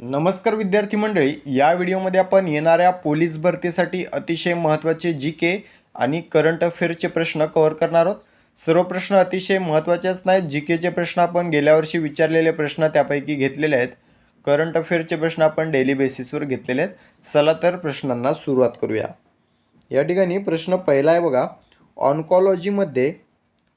नमस्कार विद्यार्थी मंडळी या व्हिडिओमध्ये आपण येणाऱ्या पोलीस भरतीसाठी अतिशय महत्त्वाचे जी के आणि करंट अफेअरचे प्रश्न कव्हर करणार आहोत. सर्व प्रश्न अतिशय महत्त्वाचेच नाहीत. जी केचे प्रश्न आपण गेल्या वर्षी विचारलेले प्रश्न त्यापैकी घेतलेले आहेत. करंट अफेअरचे प्रश्न आपण डेली बेसिसवर घेतलेले आहेत. चला तर प्रश्नांना सुरुवात करूया. या ठिकाणी प्रश्न पहिला आहे बघा. ऑन्कॉलॉजीमध्ये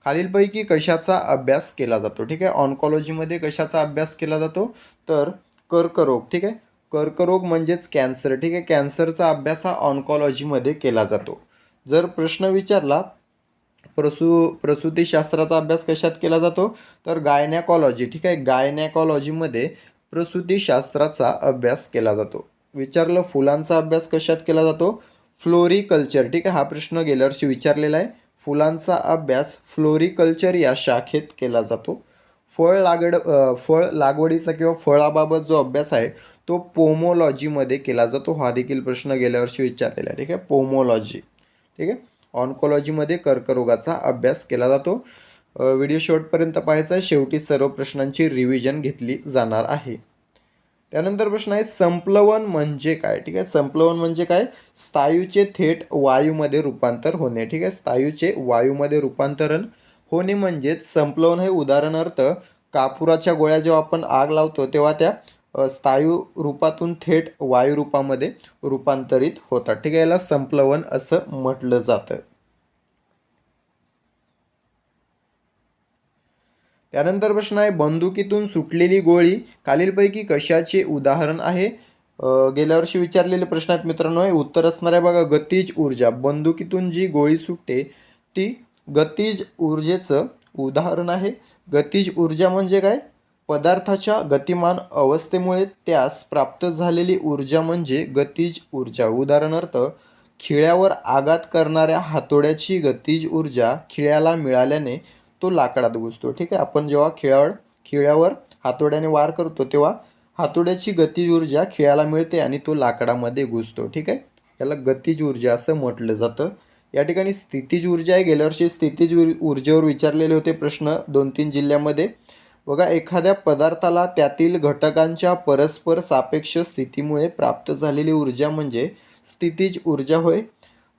खालीलपैकी कशाचा अभ्यास केला जातो? ठीक आहे? ऑन्कॉलॉजीमध्ये कशाचा अभ्यास केला जातो? तर कर्करोग ठीक आहे? कर्करोग म्हणजेच कॅन्सर ठीक आहे? कॅन्सरचा अभ्यास हा ऑन्कॉलॉजीमध्ये केला जातो. जर प्रश्न विचारला प्रसू प्रसूतीशास्त्राचा अभ्यास कशात केला जातो? तर गायनॅकॉलॉजी ठीक आहे? गायनॅकॉलॉजीमध्ये प्रसूतीशास्त्राचा अभ्यास केला जातो. विचारलं फुलांचा अभ्यास कशात केला जातो? फ्लोरिकल्चर ठीक आहे? हा प्रश्न गेल्या वर्षी विचारलेला आहे. फुलांचा अभ्यास फ्लोरिकल्चर या शाखेत केला जातो. फळ लागड फळ लागवडीचा किंवा फळाबाबत जो अभ्यास आहे तो पोमोलॉजीमध्ये केला जातो. हा देखील प्रश्न गेल्या वर्षी विचारलेला आहे. ठीक आहे? पोमोलॉजी. ठीक आहे? ऑन्कोलॉजीमध्ये कर्करोगाचा अभ्यास केला जातो. व्हिडिओ शेवटपर्यंत पाहायचा आहे. शेवटी सर्व प्रश्नांची रिव्हिजन घेतली जाणार आहे. त्यानंतर प्रश्न आहे संप्लवन म्हणजे काय? ठीक आहे? संप्लवन म्हणजे काय? स्थायूचे थेट वायूमध्ये रूपांतर होणे. ठीक आहे? स्थायूचे वायूमध्ये रूपांतरण होणे म्हणजेच संप्लवन हे उदाहरणार्थ कापुराच्या गोळ्या जेव्हा आपण आग लावतो तेव्हा त्या स्थायू रूपातून थेट वायू रूपामध्ये रूपांतरित होतात. ठीक आहे याला संपलवन असं म्हटलं जातं. त्यानंतर प्रश्न आहे बंदुकीतून सुटलेली गोळी खालीलपैकी कशाचे उदाहरण आहे? गेल्या वर्षी विचारलेले प्रश्न आहेत मित्रांनो उत्तर असणाऱ्या बघा गतिज ऊर्जा. बंदुकीतून जी गोळी सुटते ती गतिज ऊर्जेचं उदाहरण आहे. गतिज ऊर्जा म्हणजे काय? पदार्थाच्या गतिमान अवस्थेमुळे त्यास प्राप्त झालेली ऊर्जा म्हणजे गतिज ऊर्जा. उदाहरणार्थ खिळ्यावर आघात करणाऱ्या हातोड्याची गतिज ऊर्जा खिळ्याला मिळाल्याने तो लाकडात घुसतो. ठीक आहे? आपण जेव्हा खिळ्यावर खिळ्यावर हातोड्याने वार करतो तेव्हा हातोड्याची गतिज ऊर्जा खिळ्याला मिळते आणि तो लाकडामध्ये घुसतो. ठीक आहे? याला गतिज ऊर्जा असं म्हटलं जातं. या ठिकाणी स्थितीज ऊर्जा आहे. गेल्या वर्षी स्थितीज ऊर्जेवर विचारलेले होते प्रश्न दोन तीन जिल्ह्यामध्ये. बघा एखाद्या पदार्थाला त्यातील घटकांच्या परस्पर सापेक्ष स्थितीमुळे प्राप्त झालेली ऊर्जा म्हणजे स्थितीज ऊर्जा होय.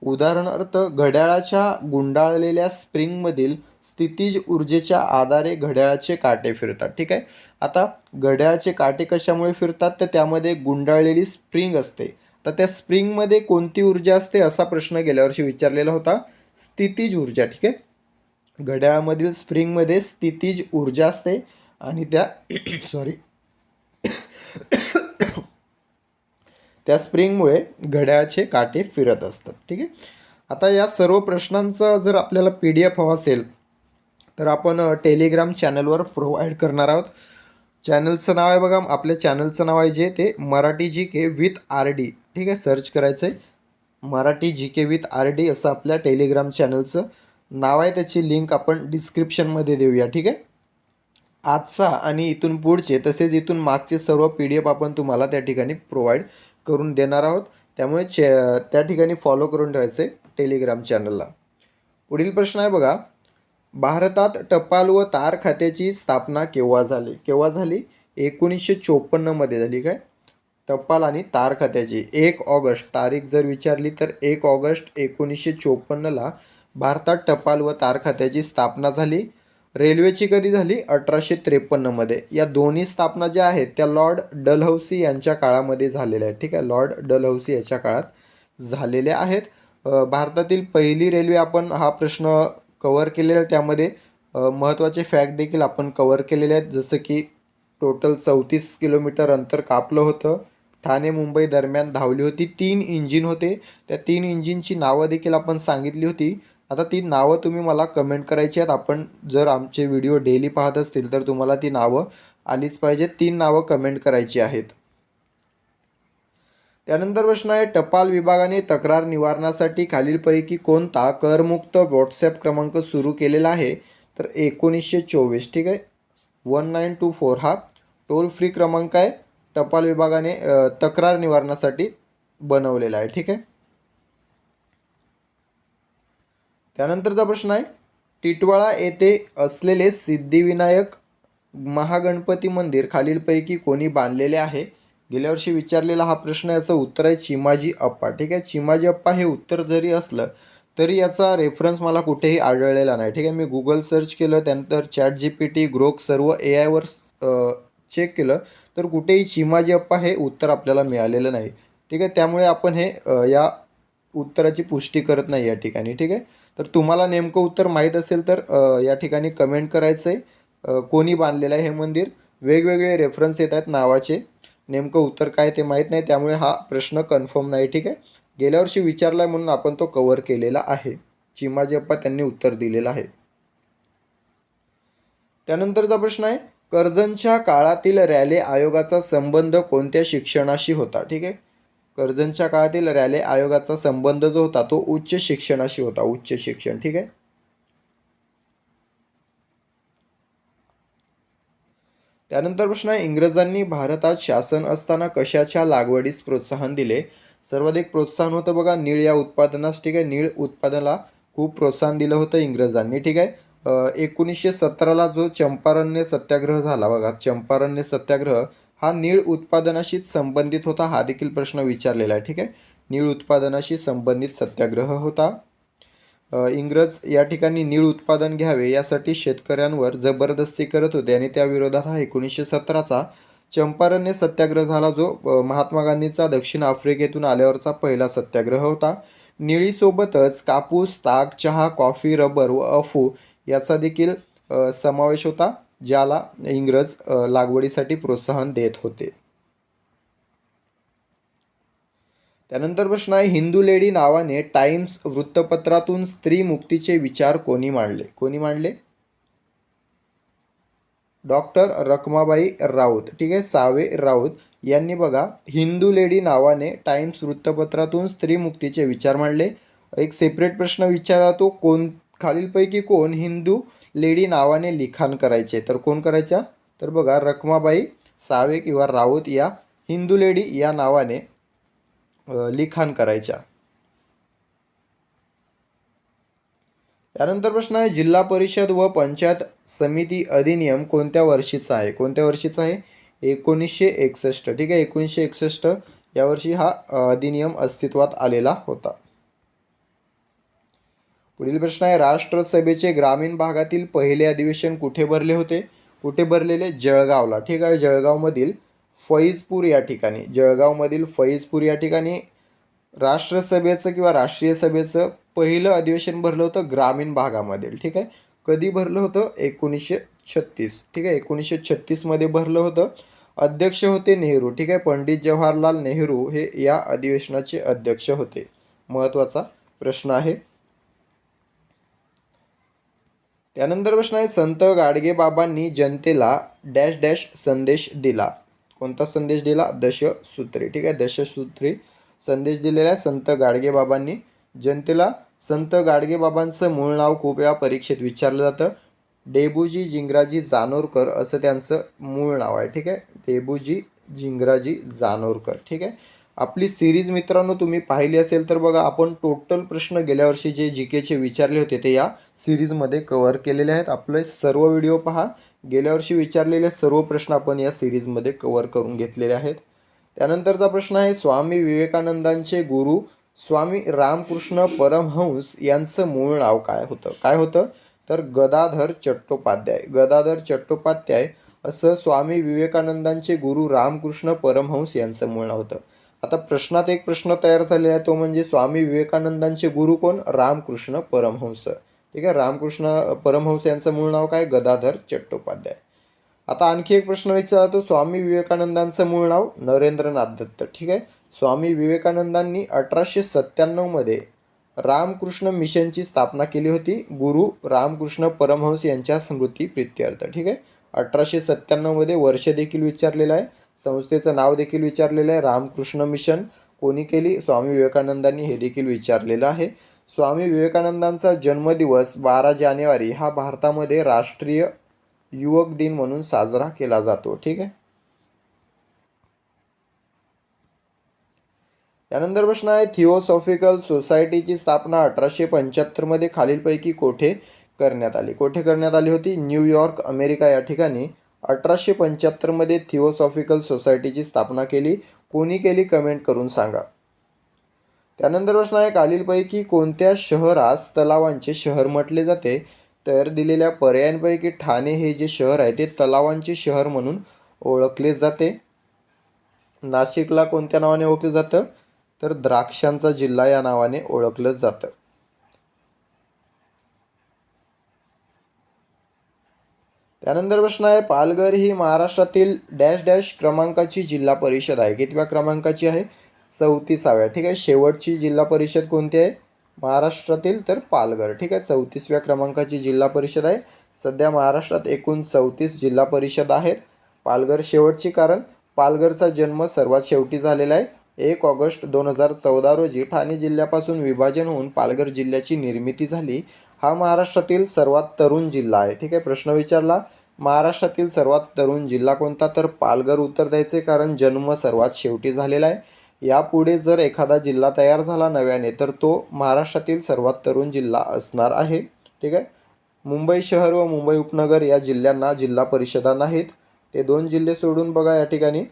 उदाहरणार्थ घड्याळाच्या गुंडाळलेल्या स्प्रिंगमधील स्थितीज ऊर्जेच्या आधारे घड्याळाचे काटे फिरतात. ठीक आहे? आता घड्याळाचे काटे कशामुळे फिरतात? तर त्यामध्ये गुंडाळलेली स्प्रिंग असते. तर त्या स्प्रिंगमध्ये कोणती ऊर्जा असते असा प्रश्न गेल्या वर्षी विचारलेला होता. स्थितीज ऊर्जा ठीक आहे? घड्याळामधील स्प्रिंगमध्ये स्थितीज ऊर्जा असते आणि त्या सॉरी त्या स्प्रिंगमुळे घड्याळाचे काटे फिरत असतात ठीक आहे? आता या सर्व प्रश्नांचा जर आपल्याला पी डी एफ हवा असेल तर आपण टेलिग्राम चॅनलवर प्रोव्हाइड करणार आहोत. चॅनलचं नाव आहे बघा आपल्या चॅनलचं नाव आहे जे ते Marathi G K with R D. ठीक आहे सर्च करायचं आहे Marathi G K with R D असं आपल्या टेलिग्राम चॅनलचं नाव आहे. त्याची लिंक आपण डिस्क्रिप्शनमध्ये देऊया. ठीक आहे? आजचा आणि इथून पुढचे तसेच इथून मागचे सर्व पी डी एफ आपण तुम्हाला त्या ठिकाणी प्रोव्हाइड करून देणार आहोत. त्यामुळे चे त्या ठिकाणी फॉलो करून ठेवायचं आहे टेलिग्राम चॅनलला पुढील प्रश्न आहे बघा. भारतात टपाल व तार खात्याची स्थापना केव्हा झाली? केव्हा झाली? एकोणीसशे चोपन्नमध्ये झाली काय? टपाल आणि तार खात्याची. एक ऑगस्ट तारीख जर विचारली तर एक ऑगस्ट एकोणीसशे चोपन्नला भारतात टपाल व तार खात्याची स्थापना झाली. रेल्वेची कधी झाली? अठराशे त्रेपन्नमध्ये. या दोन्ही स्थापना ज्या आहेत त्या लॉर्ड डलहौसी यांच्या काळामध्ये झालेल्या आहेत. ठीक आहे? लॉर्ड डलहौसी याच्या काळात झालेल्या आहेत. भारतातील पहिली रेल्वे आपण हा प्रश्न कवर केलेलं त्यामध्ये महत्त्वाचे फॅक्ट देखील आपण कवर केलेले आहेत. जसं की टोटल चौतीस किलोमीटर अंतर कापलं होतं. ठाणे मुंबई दरम्यान धावली होती. तीन इंजिन होते. त्या तीन इंजिनची नावं देखील आपण सांगितली होती. आता ती नावं तुम्ही मला कमेंट करायची आहेत. आपण जर आमचे व्हिडिओ डेली पाहत असतील तर तुम्हाला ती नावं आलीच पाहिजेत. तीन नावं कमेंट करायची आहेत. त्यानंतर प्रश्न आहे टपाल विभागाने तक्रार निवारणासाठी खालीलपैकी कोणता करमुक्त व्हॉट्सॲप क्रमांक सुरू केलेला आहे? तर एकोणीसशे चोवीस ठीक आहे? वन नाईन टू फोर हा टोल फ्री क्रमांक आहे टपाल विभागाने तक्रार निवारणासाठी बनवलेला आहे ठीक आहे? त्यानंतरचा प्रश्न आहे टिटवाळा येथे असलेले सिद्धिविनायक महागणपती मंदिर खालीलपैकी कोणी बांधलेले आहे? गेल्या वर्षी विचारलेला हा प्रश्न याचं उत्तर आहे चिमाजी अप्पा. ठीक आहे? चिमाजी अप्पा हे उत्तर जरी असलं तरी याचा रेफरन्स मला कुठेही आढळलेला नाही. ठीक आहे? मी गुगल सर्च केलं त्यानंतर chat G P T Grok सर्व ए आयवर चेक केलं तर कुठेही चिमाजी अप्पा हे उत्तर आपल्याला मिळालेलं नाही. ठीक आहे? त्यामुळे आपण हे या उत्तराची पुष्टी करत नाही या ठिकाणी. ठीक आहे? तर तुम्हाला नेमकं उत्तर माहीत असेल तर या ठिकाणी कमेंट करायचं आहे कोणी बांधलेलं आहे हे मंदिर? वेगवेगळे रेफरन्स येत आहेत नावाचे. नेमकं उत्तर काय ते माहीत नाही. त्यामुळे हा प्रश्न कन्फर्म नाही ठीक आहे? गेल्या वर्षी विचारला म्हणून आपण तो कव्हर केलेला आहे. चिमाजीअप्पा त्यांनी उत्तर दिलेलं आहे. त्यानंतरचा प्रश्न आहे कर्जनच्या काळातील रॅले आयोगाचा संबंध कोणत्या शिक्षणाशी होता? ठीक आहे? कर्जनच्या काळातील रॅले आयोगाचा संबंध जो होता तो उच्च शिक्षणाशी होता उच्च शिक्षण ठीक आहे? त्यानंतर प्रश्न आहे इंग्रजांनी भारतात शासन असताना कशाच्या लागवडीस प्रोत्साहन दिले? सर्वाधिक प्रोत्साहन होतं बघा नीळ या उत्पादनास ठीक आहे? नीळ उत्पादनाला खूप प्रोत्साहन दिलं होतं इंग्रजांनी ठीक आहे? एकोणीसशे सतराला जो चंपारण्य सत्याग्रह झाला बघा चंपारण्य सत्याग्रह हा नीळ उत्पादनाशीच संबंधित होता हा देखील प्रश्न विचारलेला आहे ठीक आहे? नीळ उत्पादनाशी संबंधित सत्याग्रह होता. इंग्रज या ठिकाणी नीळ उत्पादन घ्यावे यासाठी शेतकऱ्यांवर जबरदस्ती करत होते आणि त्या विरोधात हा एकोणीसशे सतराचा चंपारण्य सत्याग्रह झाला जो महात्मा गांधींचा दक्षिण आफ्रिकेतून आल्यावरचा पहिला सत्याग्रह होता. निळीसोबतच कापूस ताग चहा कॉफी रबर व अफू याचा देखील समावेश होता ज्याला इंग्रज लागवडीसाठी प्रोत्साहन देत होते. त्यानंतर प्रश्न आहे हिंदू लेडी नावाने टाइम्स वृत्तपत्रातून स्त्री मुक्तीचे विचार कोणी मांडले? कोणी मांडले? डॉक्टर रखमाबाई राऊत. ठीक आहे सावे राऊत यांनी बघा हिंदू लेडी नावाने टाइम्स वृत्तपत्रातून स्त्री मुक्तीचे विचार मांडले. एक सेपरेट प्रश्न विचारला तो कोण खालीलपैकी कोण हिंदू लेडी नावाने लिखाण करायचे? तर कोण करायच्या? तर बघा रखमाबाई सावे किंवा राऊत या हिंदू लेडी या नावाने लिखाण करायच्या. त्यानंतर प्रश्न आहे जिल्हा परिषद व पंचायत समिती अधिनियम कोणत्या वर्षीचा आहे? कोणत्या वर्षीचा आहे? एकोणीसशे एकसष्ट. ठीक आहे एकोणीसशे एकसष्ट यावर्षी हा अधिनियम अस्तित्वात आलेला होता. पुढील प्रश्न आहे राष्ट्रसभेचे ग्रामीण भागातील पहिले अधिवेशन कुठे भरले होते? कुठे भरलेले? जळगावला. ठीक आहे जळगावमधील फैजपूर या ठिकाणी जळगावमधील फैजपूर या ठिकाणी राष्ट्रसभेचं किंवा राष्ट्रीय सभेचं पहिलं अधिवेशन भरलं होतं ग्रामीण भागामधील ठीक आहे? कधी भरलं होतं? एकोणीसशे छत्तीस ठीक आहे? एकोणीसशे छत्तीसमध्ये भरलं होतं. अध्यक्ष होते नेहरू ठीक आहे? पंडित जवाहरलाल नेहरू हे या अधिवेशनाचे अध्यक्ष होते. महत्त्वाचा प्रश्न आहे. त्यानंतर प्रश्न आहे संत गाडगेबाबांनी जनतेला डॅश डॅश संदेश दिला. कोणता संदेश दिला? दशसूत्री. ठीक आहे दशसूत्री. संदेश दिलेला आहे संत गाडगेबाबांनी जनतेला संत गाडगेबाबांचं मूळ नाव खूप या परीक्षेत विचारलं जातं. डेबूजी जिंगराजी जानोरकर असं त्यांचं मूळ नाव आहे. ठीक आहे डेबूजी जिंगराजी जानोरकर. ठीक आहे आपली सिरीज मित्रांनो तुम्ही पाहिली असेल तर बघा आपण टोटल प्रश्न गेल्या वर्षी जे जी केचे विचारले होते ते या सिरीजमध्ये कवर केलेले आहेत. आपले सर्व व्हिडिओ पहा. गेल्या वर्षी विचारलेले सर्व प्रश्न आपण या सिरीजमध्ये कवर करून घेतलेले आहेत. त्यानंतरचा प्रश्न आहे स्वामी विवेकानंदांचे गुरु स्वामी रामकृष्ण परमहंस यांचं मूळ नाव काय होतं? काय होतं? तर गदाधर चट्टोपाध्याय. गदाधर चट्टोपाध्याय असं स्वामी विवेकानंदांचे गुरु रामकृष्ण परमहंस यांचं मूळ नाव होतं. आता प्रश्नात एक प्रश्न तयार झालेला आहे तो म्हणजे स्वामी विवेकानंदांचे गुरु कोण? रामकृष्ण परमहंस. ठीक आहे? रामकृष्ण परमहंस यांचं मूळ नाव काय? गदाधर चट्टोपाध्याय. आता आणखी एक प्रश्न विचारतो. स्वामी विवेकानंदांचं मूळ नाव नरेंद्रनाथ दत्त ठीक आहे? स्वामी विवेकानंदांनी अठराशे सत्त्याण्णवमध्ये रामकृष्ण मिशनची स्थापना केली होती. गुरु रामकृष्ण परमहंस यांच्या स्मृती प्रित्यर्थ ठीक आहे? अठराशे सत्त्याण्णवमध्ये वर्ष देखील विचारलेलं आहे. संस्थेचं नाव देखील विचारलेलं आहे. रामकृष्ण मिशन कोणी केली? स्वामी विवेकानंदांनी हे देखील विचारलेलं आहे. स्वामी विवेकानंदांचा जन्मदिवस बारा जानेवारी हा भारतामध्ये राष्ट्रीय युवक दिन म्हणून साजरा केला जातो. ठीक आहे? त्यानंतर प्रश्न आहे थिओसॉफिकल सोसायटीची स्थापना अठराशे पंच्याहत्तरमध्ये खालीलपैकी कोठे करण्यात आली? कोठे करण्यात आली होती? न्यूयॉर्क अमेरिका या ठिकाणी. अठराशे पंच्याहत्तरमध्ये थिओसॉफिकल सोसायटीची स्थापना केली. कोणी केली? कमेंट करून सांगा. त्यानंतर प्रश्न आहे खालीलपैकी कोणत्या शहरास तलावांचे शहर म्हटले जाते? तर दिलेल्या पर्यायांपैकी ठाणे हे जे शहर आहे ते तलावांचे शहर म्हणून ओळखले जाते. नाशिकला कोणत्या नावाने ओळखलं जातं? तर द्राक्षांचा जिल्हा या नावाने ओळखलं जातं. त्यानंतर प्रश्न आहे पालघर ही महाराष्ट्रातील डॅश डॅश क्रमांकाची जिल्हा परिषद आहे. कितव्या क्रमांकाची आहे? चौतीसाव्या. ठीक आहे शेवटची जिल्हा परिषद कोणती आहे? महाराष्ट्रातील तर पालघर. ठीक आहे चौतीसव्या क्रमांकाची जिल्हा परिषद आहे. सध्या महाराष्ट्रात एकूण चौतीस जिल्हा परिषद आहेत. पालघर शेवटची कारण पालघरचा जन्म सर्वात शेवटी झालेला आहे. एक ऑगस्ट दोन हजार चौदा रोजी ठाणे जिल्ह्यापासून विभाजन होऊन पालघर जिल्ह्याची निर्मिती झाली. हा महाराष्ट्रातील सर्वात तरुण जिल्हा आहे. ठीक आहे प्रश्न विचारला. महाराष्ट्रातील सर्वात तरुण जिल्हा कोणता? तर पालघर उत्तर द्यायचे कारण जन्म सर्वात शेवटी झालेला आहे. यापुढे जर एखादा जिल्हा तयार झाला नव्याने तर तो महाराष्ट्रातील सर्वात तरुण जिल्हा असणार आहे. ठीक आहे? मुंबई शहर व मुंबई उपनगर या जिल्ह्यांना जिल्हा परिषदा नाहीत. ते दोन जिल्हे सोडून बघा या ठिकाणी.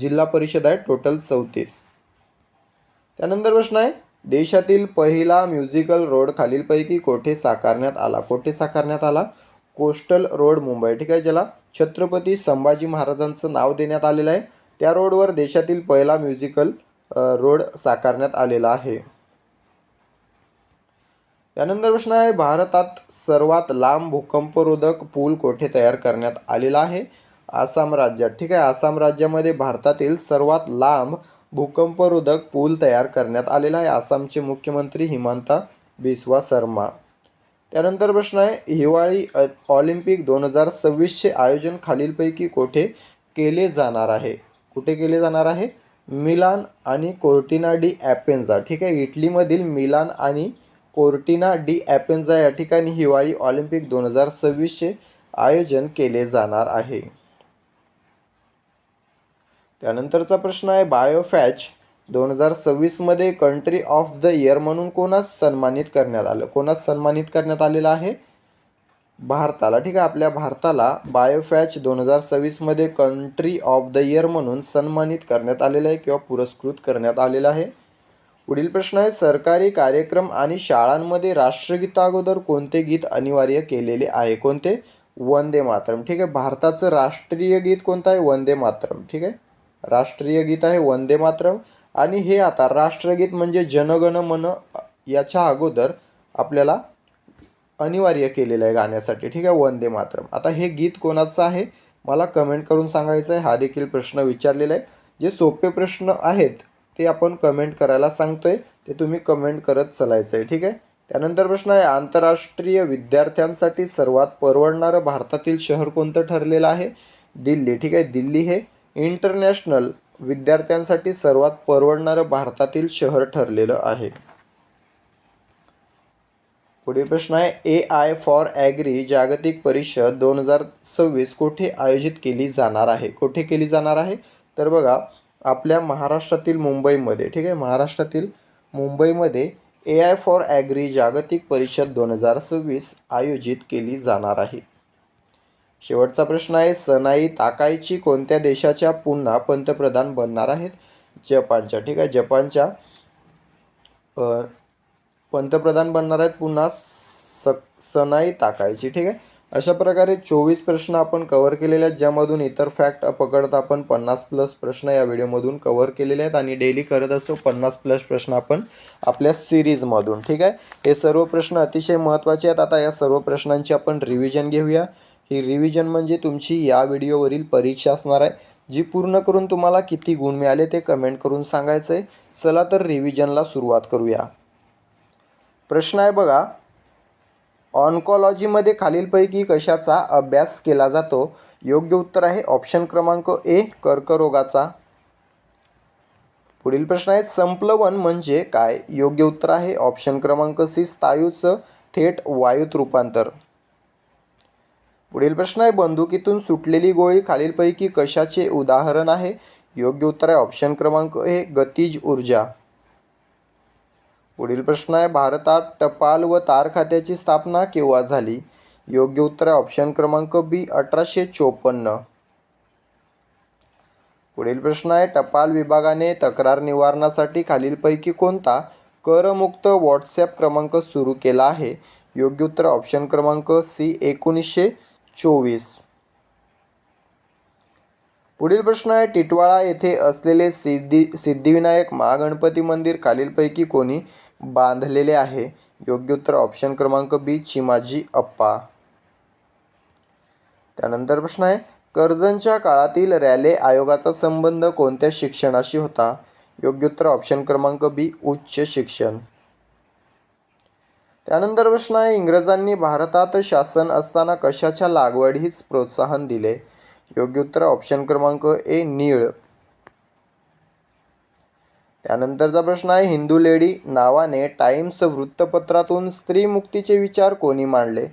जिल्हा परिषद आहे टोटल चौतीस. त्यानंतर प्रश्न आहे देशातील पहिला म्युझिकल रोड खालीलपैकी कोठे साकारण्यात आला? कोठे साकारण्यात आला? Coastal road Mumbai. ठीक आहे ज्याला छत्रपती संभाजी महाराजांचं नाव देण्यात आलेलं आहे. त्या रोडवर देशातील पहिला म्युझिकल रोड साकारण्यात आलेला आहे. त्यानंतर प्रश्न आहे भारतात सर्वात लांब भूकंपरोधक पूल कोठे तयार करण्यात आलेला आहे? आसाम राज्यात. ठीक आहे आसाम राज्यामध्ये भारतातील सर्वात लांब भूकंपरोधक पूल तयार करण्यात आलेला आहे. आसामचे मुख्यमंत्री हिमांता बिस्वा शर्मा त्यानंतर प्रश्न आहे हिवाळी ऑलिम्पिक दोन हजार सव्वीसचे आयोजन खालीलपैकी कोठे केले जाणार आहे? कुठे केले जाणार आहे? मिलान आणि कोर्टिना डी ॲपेन्झा. ठीक आहे इटलीमधील मिलान आणि कोर्टिना डी ॲपेन्झा या ठिकाणी हिवाळी ऑलिम्पिक दोन हजार सव्वीसचे आयोजन केले जाणार आहे. त्यानंतरचा प्रश्न आहे बायोफॅच दोन हजार सव्वीसमध्ये कंट्री ऑफ द इयर म्हणून कोणास सन्मानित करण्यात आलं? कोणास सन्मानित करण्यात आलेलं आहे? भारताला ठीक आहे आपल्या भारताला बायोफॅच दोन हजार सव्वीसमध्ये कंट्री ऑफ द इयर म्हणून सन्मानित करण्यात आलेलं आहे किंवा पुरस्कृत करण्यात आलेलं आहे. पुढील प्रश्न आहे सरकारी कार्यक्रम आणि शाळांमध्ये राष्ट्रगीता अगोदर कोणते गीत अनिवार्य केलेले आहे? कोणते? वंदे मातरम. ठीक आहे भारताचं राष्ट्रीय गीत कोणतं आहे? वंदे मातरम. ठीक आहे राष्ट्रीय गीत आहे वंदे मातरम. आणि हे आता राष्ट्रगीत म्हणजे जनगण मन याच्या अगोदर आपल्याला अनिवार्य केलेलं आहे गाण्यासाठी. ठीक आहे? वंदे मातरम. आता हे गीत कोणाचं आहे? मला कमेंट करून सांगायचं आहे. हा देखील प्रश्न विचारलेला आहे. जे सोपे प्रश्न आहेत ते आपण कमेंट करायला सांगतोय. ते तुम्ही कमेंट करत चलायचं आहे. ठीक आहे? त्यानंतर प्रश्न आहे आंतरराष्ट्रीय विद्यार्थ्यांसाठी सर्वात परवडणारं भारतातील शहर कोणतं ठरलेलं आहे? दिल्ली. ठीक आहे? दिल्ली हे इंटरनॅशनल विद्यार्थ्यांसाठी सर्वात परवडणारं भारतातील शहर ठरलेलं आहे. पुढील प्रश्न आहे. ए आय फॉर ॲग्री जागतिक परिषद दोन हजार सव्वीस कुठे आयोजित केली जाणार आहे? कुठे केली जाणार आहे? तर बघा आपल्या महाराष्ट्रातील मुंबईमध्ये ठीक आहे? महाराष्ट्रातील मुंबईमध्ये ए आय फॉर ॲग्री जागतिक परिषद दोन हजार सव्वीस आयोजित केली जाणार आहे. शेवटचा प्रश्न आहे. सनाई ताकायची कोणत्या देशाच्या पुन्हा पंतप्रधान बनणार आहेत? जपानच्या ठीक आहे? जपानच्या पंतप्रधान बनणार आहेत पुन्हा स सनाई ताकायची ठीक आहे? अशा प्रकारे चोवीस प्रश्न आपण कवर केलेले आहेत ज्यामधून इतर फॅक्ट पकडता आपण पन्नास प्लस प्रश्न या व्हिडिओमधून कवर केलेले आहेत आणि डेली करत असतो पन्नास प्लस प्रश्न आपण आपल्या सिरीजमधून ठीक आहे? हे सर्व प्रश्न अतिशय महत्त्वाचे आहेत. आता या सर्व प्रश्नांची आपण रिव्हिजन घेऊया. ही रिव्हिजन म्हणजे तुमची या व्हिडिओवरील परीक्षा असणार आहे जी पूर्ण करून तुम्हाला किती गुण मिळाले ते कमेंट करून सांगायचं आहे चला तर रिव्हिजनला सुरुवात करूया. प्रश्न आहे बघा. ऑन्कॉलॉजीमध्ये खालीलपैकी कशाचा अभ्यास केला जातो? योग्य उत्तर आहे ऑप्शन क्रमांक ए कर्करोगाचा. पुढील प्रश्न आहे संप्लवन म्हणजे काय? योग्य उत्तर आहे ऑप्शन क्रमांक सी स्थायूचं थेट वायूत रूपांतर. पुढील प्रश्न आहे बंदुकीतून सुटलेली गोळी खालीलपैकी कशाचे उदाहरण आहे? योग्य उत्तर आहे ऑप्शन क्रमांक ए गतिज ऊर्जा. पुढील प्रश्न आहे भारतात टपाल व तार खात्याची स्थापना केव्हा झाली? योग्य उत्तर आहे ऑप्शन क्रमांक बी अठराशे चोपन्न. पुढील प्रश्न आहे टपाल विभागाने तक्रार निवारणासाठी खालीलपैकी कोणता करमुक्त व्हॉट्सॲप क्रमांक सुरू केला आहे? योग्य उत्तर ऑप्शन क्रमांक सी एकोणीसशे चोवीस. पुढील प्रश्न आहे टिटवाळा येथे असलेले सिद्धी सिद्धिविनायक महागणपती मंदिर खालीलपैकी कोणी बांधलेले आहे. योग्य उत्तर ऑप्शन क्रमांक बी चिमाजी अप्पा. त्यानंतर प्रश्न आहे कर्जनच्या काळातील रॅले आयोगाचा संबंध कोणत्या शिक्षणाशी होता? योग्य उत्तर ऑप्शन क्रमांक बी उच्च शिक्षण. त्यानंतर प्रश्न आहे इंग्रजांनी भारतात शासन असताना कशाच्या लागवडीस प्रोत्साहन दिले? योग्य उत्तर ऑप्शन क्रमांक ए नीळ. त्यानंतरचा प्रश्न आहे हिंदू लेडी नावाने टाइम्स वृत्तपत्रातून स्त्री मुक्तीचे विचार कोणी मांडले?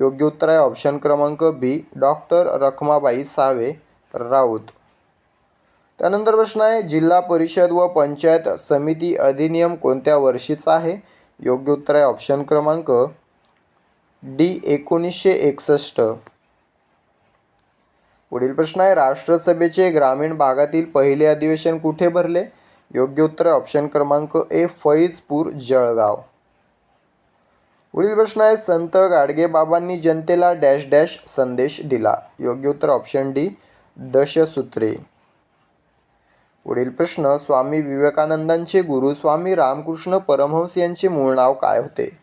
योग्य उत्तर आहे ऑप्शन क्रमांक बी डॉक्टर रखमाबाई सावे राऊत. त्यानंतर प्रश्न आहे जिल्हा परिषद व पंचायत समिती अधिनियम कोणत्या वर्षीचा आहे? योग्य उत्तर आहे ऑप्शन क्रमांक डी एकोणीसशे एकसष्ट. पुढील प्रश्न आहे राष्ट्रसभेचे ग्रामीण भागातील पहिले अधिवेशन कुठे भरले? योग्य उत्तर आहे. ऑप्शन क्रमांक ए फैजपूर जळगाव. पुढील प्रश्न आहे संत गाडगे बाबांनी जनतेला डॅश डॅश संदेश दिला. योग्य उत्तर ऑप्शन डी दशसूत्रे. पुढील प्रश्न स्वामी विवेकानंदांचे गुरु स्वामी रामकृष्ण परमहंस यांचे मूळ नाव काय होते?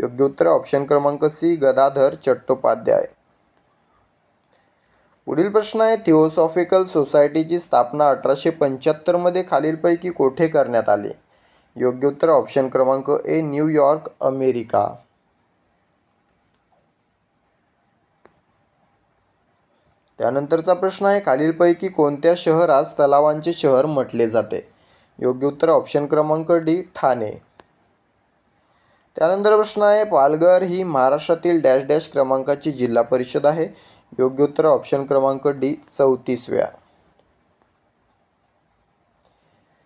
योग्य उत्तर ऑप्शन क्रमांक सी गदाधर चट्टोपाध्याय. पुढील प्रश्न आहे थिओसॉफिकल सोसायटीची स्थापना अठराशे पंच्याहत्तरमध्ये खालीलपैकी कोठे करण्यात आली? योग्य उत्तर ऑप्शन क्रमांक ए न्यूयॉर्क अमेरिका. त्यानंतरचा प्रश्न आहे खालीलपैकी कोणत्या शहरास तलावांचे शहर म्हटले जाते? योग्य उत्तर ऑप्शन क्रमांक डी ठाणे. त्यानंतर प्रश्न आहे पालघर ही महाराष्ट्रातील डॅश डॅश क्रमांकाची जिल्हा परिषद आहे. योग्य उत्तर ऑप्शन क्रमांक डी चौतीसव्या.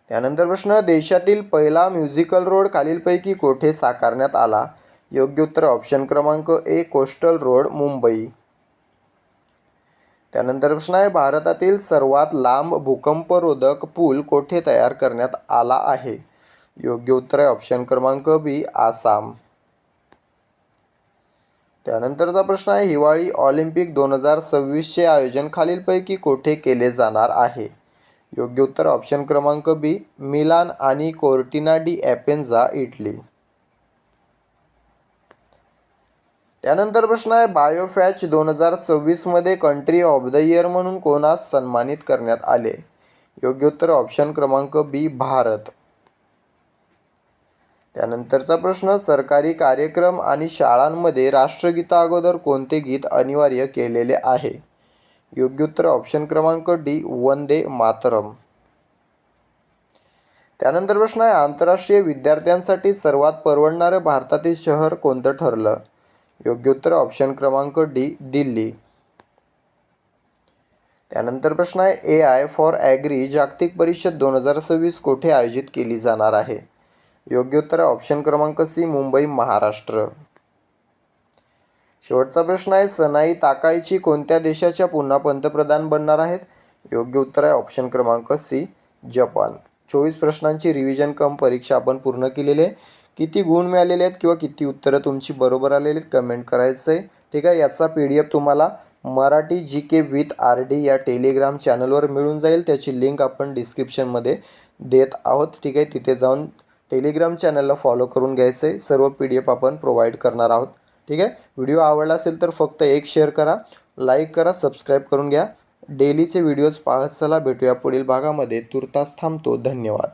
त्यानंतर प्रश्न देशातील पहिला म्युझिकल रोड खालीलपैकी कोठे साकारण्यात आला? योग्य उत्तर ऑप्शन क्रमांक ए कोस्टल रोड मुंबई. त्यानंतर प्रश्न आहे भारतातील सर्वात लांब भूकंपरोधक पूल कोठे तयार करण्यात आला आहे? योग्य उत्तर आहे ऑप्शन क्रमांक बी आसाम. त्यानंतरचा प्रश्न आहे हिवाळी ऑलिम्पिक दोन हजार सव्वीसचे आयोजन खालीलपैकी कोठे केले जाणार आहे? योग्य उत्तर ऑप्शन क्रमांक बी मिलान आणि कोर्टिना डी ॲपेन्झा इटली. त्यानंतर प्रश्न आहे बायोफॅच दोन हजार सव्वीसमध्ये कंट्री ऑफ द इयर म्हणून कोणास सन्मानित करण्यात आले? योग्य उत्तर ऑप्शन क्रमांक बी भारत. त्यानंतरचा प्रश्न सरकारी कार्यक्रम आणि शाळांमध्ये राष्ट्रगीता अगोदर कोणते गीत अनिवार्य केलेले आहे? योग्य उत्तर ऑप्शन क्रमांक डी वंदे मातरम. त्यानंतर प्रश्न आहे आंतरराष्ट्रीय विद्यार्थ्यांसाठी सर्वात परवडणारं भारतातील शहर कोणतं ठरलं? योग्य उत्तर ऑप्शन क्रमांक डी दिल्ली. त्यानंतर प्रश्न आहे ए आय फॉर ॲग्री जागतिक परिषद दोन हजार सव्वीस कोठे आयोजित केली जाणार आहे? योग्य उत्तर आहे. ऑप्शन क्रमांक सी मुंबई महाराष्ट्र. शेवटचा प्रश्न आहे सनाई ताकाईची कोणत्या देशाच्या पुन्हा पंतप्रधान बनणार आहेत? योग्य उत्तर आहे ऑप्शन क्रमांक सी जपान. चोवीस प्रश्नांची रिव्हिजन कम परीक्षा आपण पूर्ण केलेली आहे. किती गुण मिळालेले आहेत किंवा किती उत्तरं तुमची बरोबर आलेली आहेत कमेंट करायचं आहे. ठीक आहे याचा पी डी एफ तुम्हाला Marathi G K with R D या टेलिग्राम चॅनलवर मिळून जाईल. त्याची लिंक आपण डिस्क्रिप्शनमध्ये देत आहोत. ठीक आहे तिथे जाऊन टेलिग्राम चॅनलला फॉलो करून घ्यायचं आहे सर्व पी डी एफ आपण प्रोव्हाइड करणार आहोत. ठीक आहे? व्हिडिओ आवडला असेल तर फक्त एक शेअर करा. लाईक करा सबस्क्राईब करून घ्या. डेलीचे व्हिडिओज पाहत चला. भेटूया पुढील भागामध्ये. तुर्तास थांबतो. धन्यवाद.